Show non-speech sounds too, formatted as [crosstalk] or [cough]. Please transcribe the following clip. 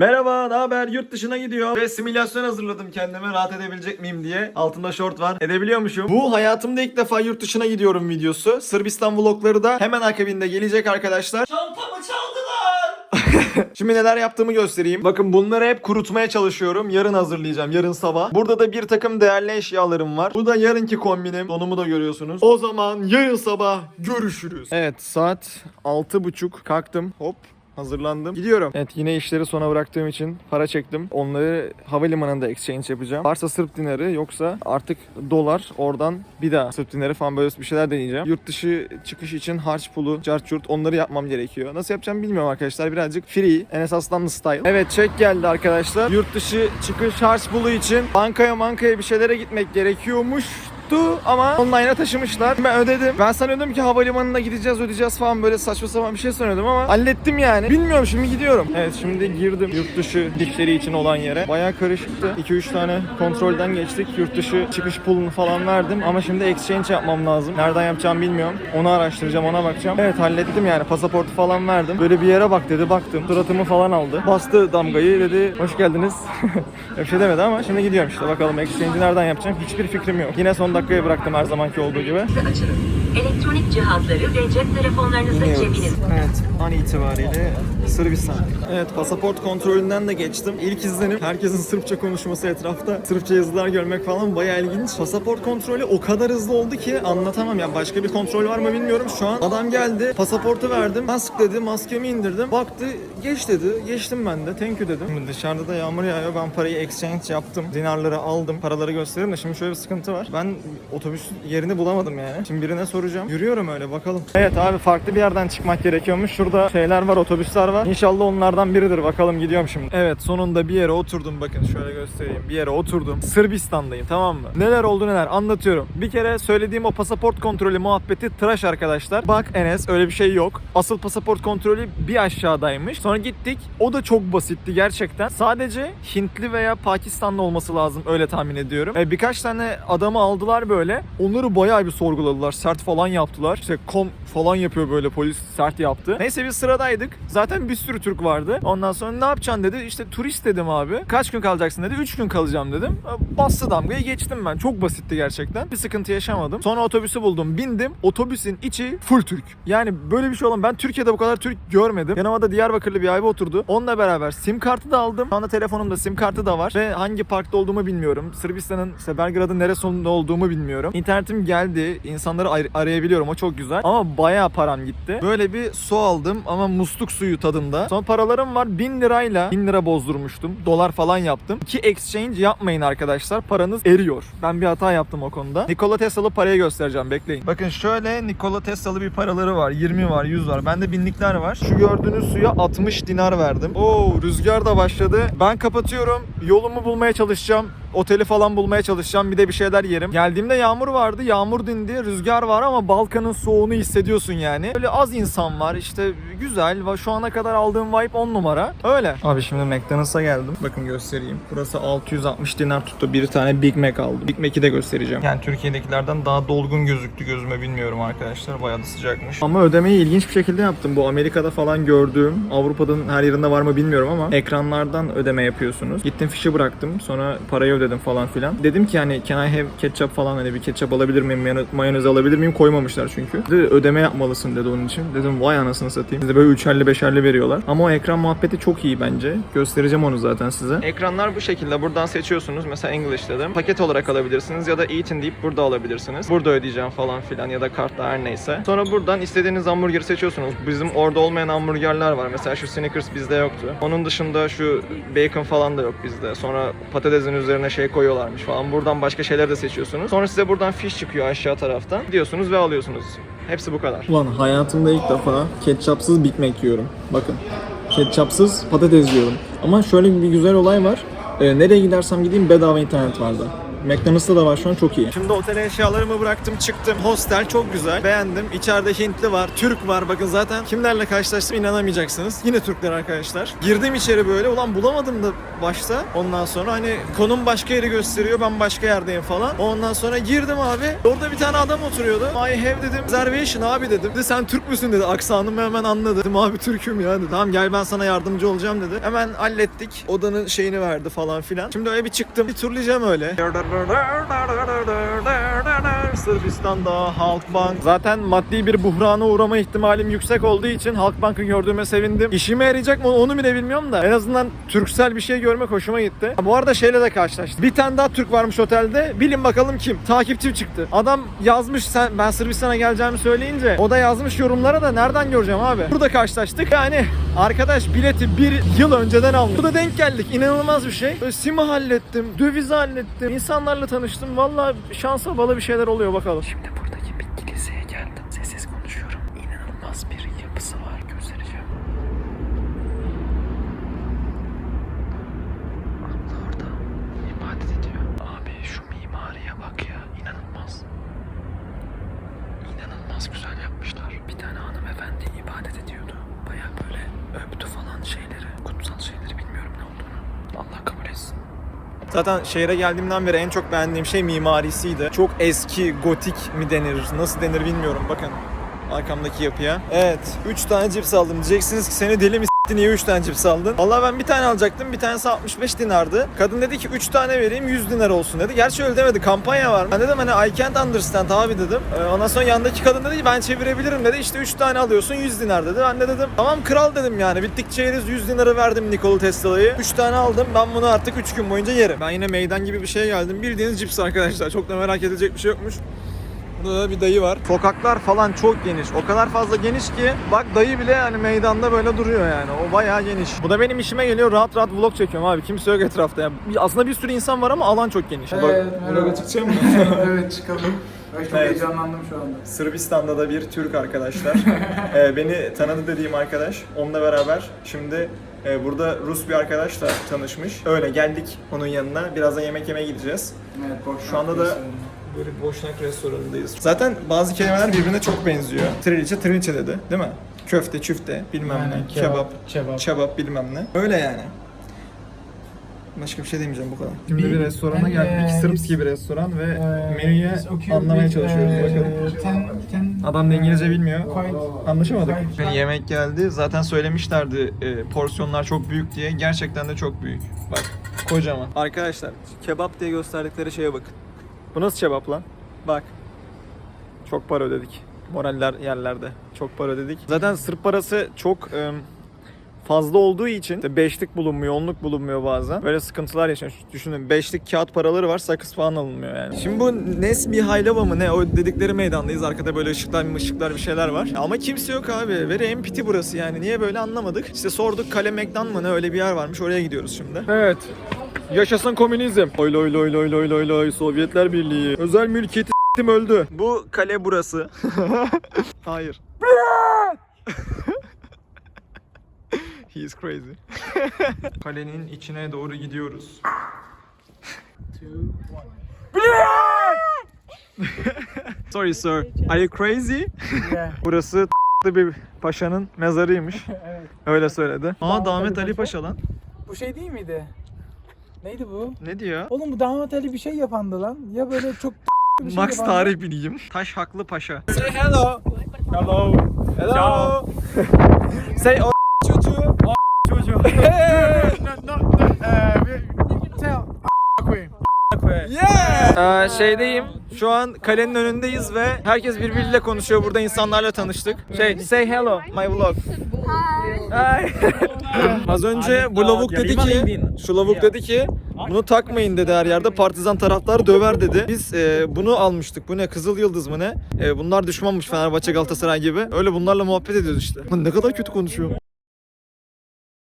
Merhaba, ne haber? Yurt dışına gidiyor ve simülasyon hazırladım kendime rahat edebilecek miyim diye. Altımda şort var. Edebiliyormuşum. Bu hayatımda ilk defa yurt dışına gidiyorum videosu. Sırbistan vlogları da hemen akabinde gelecek arkadaşlar. Çantamı çaldılar. [laughs] Şimdi neler yaptığımı göstereyim. Bakın bunları hep kurutmaya çalışıyorum. Yarın hazırlayacağım. Yarın sabah. Burada da bir takım değerli eşyalarım var. Bu da yarınki kombinim. Donumu da görüyorsunuz. O zaman yarın sabah görüşürüz. Evet saat 6.30 kalktım. Hop Hazırlandım. Gidiyorum. Evet yine işleri sona bıraktığım için para çektim. Onları havalimanında exchange yapacağım. Varsa Sırp dinarı yoksa artık dolar oradan bir daha Sırp dinarı falan böyle bir şeyler deneyeceğim. Yurt dışı çıkış için harç pulu, carçurt onları yapmam gerekiyor. Nasıl yapacağım bilmiyorum arkadaşlar. Birazcık free, Enes Aslanlı style. Evet çek geldi arkadaşlar. Yurt dışı çıkış harç pulu için bankaya bankaya bir şeylere gitmek gerekiyormuş ama online'a taşımışlar. Ben ödedim. Ben sanıyordum ki havalimanına gideceğiz ödeyeceğiz falan böyle saçma sapan bir şey sanıyordum ama hallettim yani. Bilmiyorum şimdi gidiyorum. Evet şimdi girdim yurt dışı dişleri için olan yere. Bayağı karışıktı. 2-3 tane kontrolden geçtik. Yurt dışı çıkış pulunu falan verdim ama şimdi exchange yapmam lazım. Nereden yapacağım bilmiyorum. Onu araştıracağım ona bakacağım. Evet hallettim yani pasaportu falan verdim. Böyle bir yere bak dedi baktım. Suratımı falan aldı. Bastı damgayı dedi hoş geldiniz. [laughs] bir şey demedi ama şimdi gidiyorum işte bakalım exchange'i nereden yapacağım hiçbir fikrim yok. Yine son dakikaya bıraktım her zamanki olduğu gibi. açılın. Elektronik cihazları ve cep telefonlarınızı İniyoruz. cebiniz. Evet, an itibariyle Sırbistan. Evet, pasaport kontrolünden de geçtim. İlk izlenim herkesin Sırpça konuşması etrafta. Sırpça yazılar görmek falan bayağı ilginç. Pasaport kontrolü o kadar hızlı oldu ki anlatamam. Yani başka bir kontrol var mı bilmiyorum. Şu an adam geldi, pasaportu verdim. Mask dedi, maskemi indirdim. Baktı, geç dedi. Geçtim ben de. Thank you dedim. Şimdi dışarıda da yağmur yağıyor. Ben parayı exchange yaptım. Dinarları aldım. Paraları göstereyim de şimdi şöyle bir sıkıntı var. Ben otobüs yerini bulamadım yani. Şimdi birine soracağım. Yürüyorum öyle bakalım. Evet abi farklı bir yerden çıkmak gerekiyormuş. Şurada şeyler var, otobüsler var. İnşallah onlardan biridir. Bakalım gidiyorum şimdi. Evet sonunda bir yere oturdum. Bakın şöyle göstereyim. Bir yere oturdum. Sırbistan'dayım tamam mı? Neler oldu neler anlatıyorum. Bir kere söylediğim o pasaport kontrolü muhabbeti tıraş arkadaşlar. Bak Enes öyle bir şey yok. Asıl pasaport kontrolü bir aşağıdaymış. Sonra gittik. O da çok basitti gerçekten. Sadece Hintli veya Pakistanlı olması lazım öyle tahmin ediyorum. E, birkaç tane adamı aldılar böyle. Onları bayağı bir sorguladılar. Sert falan yaptılar. İşte kom falan yapıyor böyle polis sert yaptı. Neyse biz sıradaydık. Zaten bir sürü Türk vardı. Ondan sonra ne yapacaksın dedi. İşte turist dedim abi. Kaç gün kalacaksın dedi. 3 gün kalacağım dedim. Bastı damgayı geçtim ben. Çok basitti gerçekten. Bir sıkıntı yaşamadım. Sonra otobüsü buldum. Bindim. Otobüsün içi full Türk. Yani böyle bir şey olan ben Türkiye'de bu kadar Türk görmedim. Yanıma da Diyarbakırlı bir abi oturdu. Onunla beraber sim kartı da aldım. Şu anda telefonumda sim kartı da var. Ve hangi parkta olduğumu bilmiyorum. Sırbistan'ın işte Belgrad'ın neresinde olduğumu bilmiyorum. İnternetim geldi. İnsanları ar- arayabiliyorum. O çok güzel. Ama bayağı param gitti. Böyle bir su aldım ama musluk suyu tadında. Son paralarım var. 1000 lirayla 1000 lira bozdurmuştum. Dolar falan yaptım. İki exchange yapmayın arkadaşlar. Paranız eriyor. Ben bir hata yaptım o konuda. Nikola Tesla'lı parayı göstereceğim. Bekleyin. Bakın şöyle Nikola Tesla'lı bir paraları var. 20 var, 100 var. Bende binlikler var. Şu gördüğünüz suya 60 dinar verdim. Oo rüzgar da başladı. Ben kapatıyorum. Yolumu bulmaya çalışacağım. Oteli falan bulmaya çalışacağım. Bir de bir şeyler yerim. Geldiğimde yağmur vardı. Yağmur dindi. Rüzgar var ama Balkan'ın soğuğunu hissediyorsun yani. Böyle az insan var. İşte güzel. Şu ana kadar aldığım vibe 10 numara. Öyle. Abi şimdi McDonald's'a geldim. Bakın göstereyim. Burası 660 dinar tuttu. Bir tane Big Mac aldım. Big Mac'i de göstereceğim. Yani Türkiye'dekilerden daha dolgun gözüktü gözüme bilmiyorum arkadaşlar. Bayağı da sıcakmış. Ama ödemeyi ilginç bir şekilde yaptım. Bu Amerika'da falan gördüğüm, Avrupa'nın her yerinde var mı bilmiyorum ama ekranlardan ödeme yapıyorsunuz. Gittim fişi bıraktım. Sonra parayı ödedim falan filan. Dedim ki hani can I have ketchup falan hani bir ketçap alabilir miyim, mayone- mayonez alabilir miyim? Koymamışlar çünkü. Dedi, ödeme yapmalısın dedi onun için. Dedim vay anasını satayım. Bize böyle üçerli beşerli veriyorlar. Ama o ekran muhabbeti çok iyi bence. Göstereceğim onu zaten size. Ekranlar bu şekilde. Buradan seçiyorsunuz. Mesela English dedim. Paket olarak alabilirsiniz ya da Eatin deyip burada alabilirsiniz. Burada ödeyeceğim falan filan ya da kartla her neyse. Sonra buradan istediğiniz hamburgeri seçiyorsunuz. Bizim orada olmayan hamburgerler var. Mesela şu Snickers bizde yoktu. Onun dışında şu bacon falan da yok bizde. Sonra patatesin üzerine şey koyuyorlarmış falan. Buradan başka şeyler de seçiyorsunuz. Sonra size buradan fiş çıkıyor aşağı taraftan. Gidiyorsunuz ve alıyorsunuz. Hepsi bu kadar. Ulan hayatımda ilk defa ketçapsız Big Mac yiyorum. Bakın. Ketçapsız patates yiyorum. Ama şöyle bir güzel olay var. Ee, nereye gidersem gideyim bedava internet vardı. McDonald's'ta da var şu an çok iyi. Şimdi otele eşyalarımı bıraktım çıktım. Hostel çok güzel. Beğendim. İçeride Hintli var, Türk var. Bakın zaten kimlerle karşılaştım inanamayacaksınız. Yine Türkler arkadaşlar. Girdim içeri böyle. Ulan bulamadım da başta. Ondan sonra hani konum başka yeri gösteriyor. Ben başka yerdeyim falan. Ondan sonra girdim abi. Orada bir tane adam oturuyordu. I have dedim. Reservation abi dedim. Dedi sen Türk müsün dedi. Aksanımı hemen anladı. Dedim abi Türk'üm ya dedi. Tamam gel ben sana yardımcı olacağım dedi. Hemen hallettik. Odanın şeyini verdi falan filan. Şimdi öyle bir çıktım. Bir turlayacağım öyle. Sırbistan'da Halkbank. Zaten maddi bir buhrana uğrama ihtimalim yüksek olduğu için Halkbank'ı gördüğüme sevindim. İşime yarayacak mı onu bile bilmiyorum da en azından Türksel bir şey görmek hoşuma gitti. Bu arada şeyle de karşılaştım. Bir tane daha Türk varmış otelde. Bilin bakalım kim? Takipçim çıktı. Adam yazmış sen ben Sırbistan'a geleceğimi söyleyince o da yazmış yorumlara da nereden göreceğim abi? Burada karşılaştık. Yani arkadaş bileti bir yıl önceden almış. Burada denk geldik. İnanılmaz bir şey. Simi hallettim. Dövizi hallettim. İnsanlarla tanıştım. Vallahi şansa bala bir şeyler oluyor bakalım. Şimdi buradaki bir kiliseye geldim. Sessiz konuşuyorum. İnanılmaz bir yapısı var. Göstereceğim. Abla orada ibadet ediyor. Abi şu mimariye bak ya. inanılmaz. İnanılmaz güzel yapmışlar. Bir tane hanımefendi ibadet ediyordu. Baya böyle öptü falan şeyleri. Kutsal şeyleri bilmiyorum ne olduğunu. Allah kabul etsin. Zaten şehre geldiğimden beri en çok beğendiğim şey mimarisiydi. Çok eski, gotik mi denir, nasıl denir bilmiyorum. Bakın arkamdaki yapıya. Evet, 3 tane cips aldım. Diyeceksiniz ki seni deli mi niye 3 tane cips aldın? Vallahi ben bir tane alacaktım. Bir tanesi 65 dinardı. Kadın dedi ki 3 tane vereyim 100 dinar olsun dedi. Gerçi öyle demedi. Kampanya var. Ben dedim hani I can't understand abi dedim. Ee, ondan sonra yandaki kadın dedi ki ben çevirebilirim dedi. İşte 3 tane alıyorsun 100 dinar dedi. Ben de dedim tamam kral dedim yani. Bittikçe yeriz 100 dinarı verdim Nikola Tesla'yı. 3 tane aldım. Ben bunu artık 3 gün boyunca yerim. Ben yine meydan gibi bir şeye geldim. Bildiğiniz cips arkadaşlar. Çok da merak edilecek bir şey yokmuş. Burada da bir dayı var. Sokaklar falan çok geniş. O kadar fazla geniş ki bak dayı bile hani meydanda böyle duruyor yani. O bayağı geniş. Bu da benim işime geliyor. Rahat rahat vlog çekiyorum abi. Kimse yok etrafta. Yani aslında bir sürü insan var ama alan çok geniş. Bak, vloga çıkacağım mı? [laughs] [laughs] evet çıkalım. Ben çok Evet. heyecanlandım şu anda. Sırbistan'da da bir Türk arkadaşlar. [laughs] Ee, beni tanıdı dediğim arkadaş. Onunla beraber şimdi e, burada Rus bir arkadaşla tanışmış. Öyle geldik onun yanına. Birazdan yemek yemeye gideceğiz. Evet, boş Şu anda da. Böyle bir boşnak restoranındayız. Zaten bazı kelimeler birbirine çok benziyor. Triliçe triliçe dedi değil mi? Köfte, çüfte, bilmem Aynen, ne, kebap, kebap. kebap bilmem ne. Öyle yani. Başka bir şey demeyeceğim bu kadar. Şimdi bir, Bir- restorana geldik. Sırpski bir restoran ve Ee, menüye anlamaya çalışıyoruz ee, bakalım. ten- ten- Adam da İngilizce bilmiyor. Quite- Anlaşamadık. quite- Yemek geldi. Zaten söylemişlerdi e, porsiyonlar çok büyük diye. Gerçekten de çok büyük. Bak kocaman. Arkadaşlar kebap diye gösterdikleri şeye bakın. Bu nasıl kebap lan? Bak. Çok para ödedik. Moraller yerlerde. Çok para ödedik. Zaten Sırp parası çok e, fazla olduğu için işte beşlik bulunmuyor, onluk bulunmuyor bazen. Böyle sıkıntılar yaşanıyor. Düşünün beşlik kağıt paraları var, sakız falan alınmıyor yani. Şimdi bu Nesmi Haylava mı ne o dedikleri meydandayız. Arkada böyle ışıklar ışıklar bir şeyler var. Ama kimse yok abi. Very empty burası yani. Niye böyle anlamadık. İşte sorduk Kale Mekdan mı ne öyle bir yer varmış. Oraya gidiyoruz şimdi. Evet. Yaşasın komünizm. Oy loy loy loy loy loy loy Sovyetler Birliği. Özel mülkiyeti s**tim öldü. Bu kale burası. [laughs] Hayır. [laughs] He is crazy. [laughs] Kalenin içine doğru gidiyoruz. Sorry sir. Are you crazy? Burası bir paşanın mezarıymış. evet. Öyle söyledi. Aa Damet Ali. Paşa lan. Bu şey değil miydi? Neydi bu? Ne diyor? Oğlum bu damat Ali bir şey yapandı lan. Ya böyle çok [laughs] bir şey Max yapandı. tarih bilgim. Taş haklı paşa. Say hello. Hello. Hello. [laughs] Say o çocuğu. O [laughs] çocuğu. Koyayım. Yeah! Ee, şeydeyim. Şu an kalenin önündeyiz ve herkes birbiriyle konuşuyor. Burada insanlarla tanıştık. Şey, say hello, my vlog. Hi. Az önce bu lavuk dedi ki, şu lavuk dedi ki bunu takmayın dedi her yerde. Partizan taraftar döver dedi. Biz e, bunu almıştık. Bu ne? Kızıl Yıldız mı ne? E, bunlar düşmanmış Fenerbahçe Galatasaray gibi. Öyle bunlarla muhabbet ediyoruz işte. Ne kadar kötü konuşuyor.